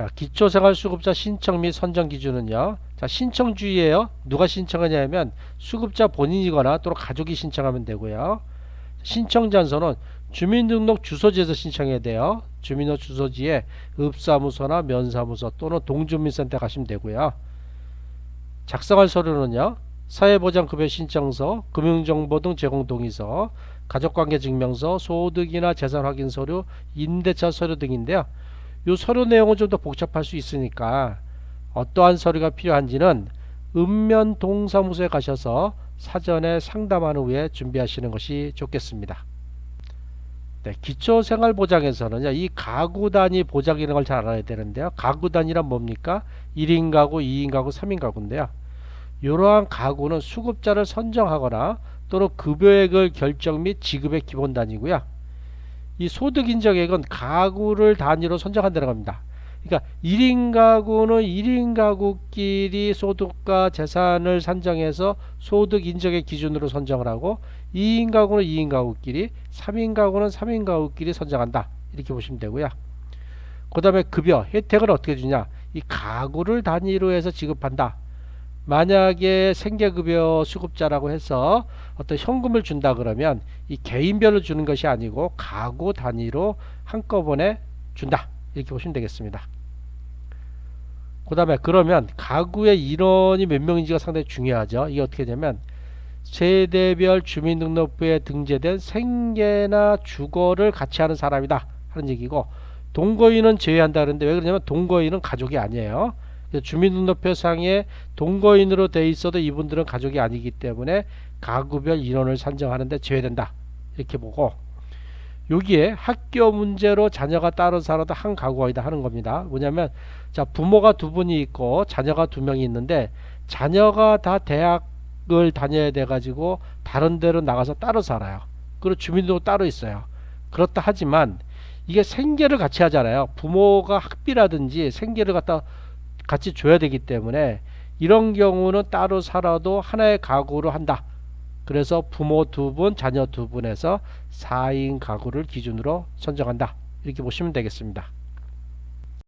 자, 기초생활수급자 신청 및 선정 기준은요. 자, 신청주의예요. 누가 신청하냐면 수급자 본인이거나 또는 가족이 신청하면 되고요. 신청 장소는 주민등록 주소지에서 신청해야 돼요. 주민등록 주소지에 읍사무소나 면사무소 또는 동주민센터 가시면 되고요. 작성할 서류는요. 사회보장급여 신청서, 금융정보 등 제공 동의서, 가족관계 증명서, 소득이나 재산 확인 서류, 임대차 서류 등인데요. 이 서류 내용은 좀 더 복잡할 수 있으니까 어떠한 서류가 필요한지는 읍면 동사무소에 가셔서 사전에 상담한 후에 준비하시는 것이 좋겠습니다. 네, 기초생활보장에서는요, 이 가구 단위 보장 이런 걸잘 알아야 되는데요. 가구 단위란 뭡니까? 1인 가구, 2인 가구, 3인 가구인데요. 이러한 가구는 수급자를 선정하거나 또는 급여액을 결정 및 지급의 기본 단위고요. 이 소득 인정액은 가구를 단위로 선정한다는 겁니다. 그러니까 1인 가구는 1인 가구끼리 소득과 재산을 산정해서 소득 인정액 기준으로 선정을 하고 2인 가구는 2인 가구끼리 3인 가구는 3인 가구끼리 선정한다. 이렇게 보시면 되고요. 그 다음에 급여 혜택을 어떻게 주냐 이 가구를 단위로 해서 지급한다. 만약에 생계급여 수급자라고 해서 어떤 현금을 준다 그러면 이 개인별로 주는 것이 아니고 가구 단위로 한꺼번에 준다 이렇게 보시면 되겠습니다. 그 다음에 그러면 가구의 인원이 몇 명인지가 상당히 중요하죠. 이게 어떻게 되냐면 세대별 주민등록부에 등재된 생계나 주거를 같이 하는 사람이다 하는 얘기고 동거인은 제외한다 그러는데 왜 그러냐면 동거인은 가족이 아니에요. 주민등록표상에 동거인으로 돼 있어도 이분들은 가족이 아니기 때문에 가구별 인원을 산정하는데 제외된다 이렇게 보고 여기에 학교 문제로 자녀가 따로 살아도 한 가구가 있다 하는 겁니다. 뭐냐면 자 부모가 두 분이 있고 자녀가 두 명이 있는데 자녀가 다 대학을 다녀야 돼 가지고 다른 데로 나가서 따로 살아요. 그리고 주민등록 따로 있어요. 그렇다 하지만 이게 생계를 같이 하잖아요. 부모가 학비라든지 생계를 갖다 같이 줘야 되기 때문에 이런 경우는 따로 살아도 하나의 가구로 한다. 그래서 부모 두 분, 자녀 두 분에서 4인 가구를 기준으로 선정한다. 이렇게 보시면 되겠습니다.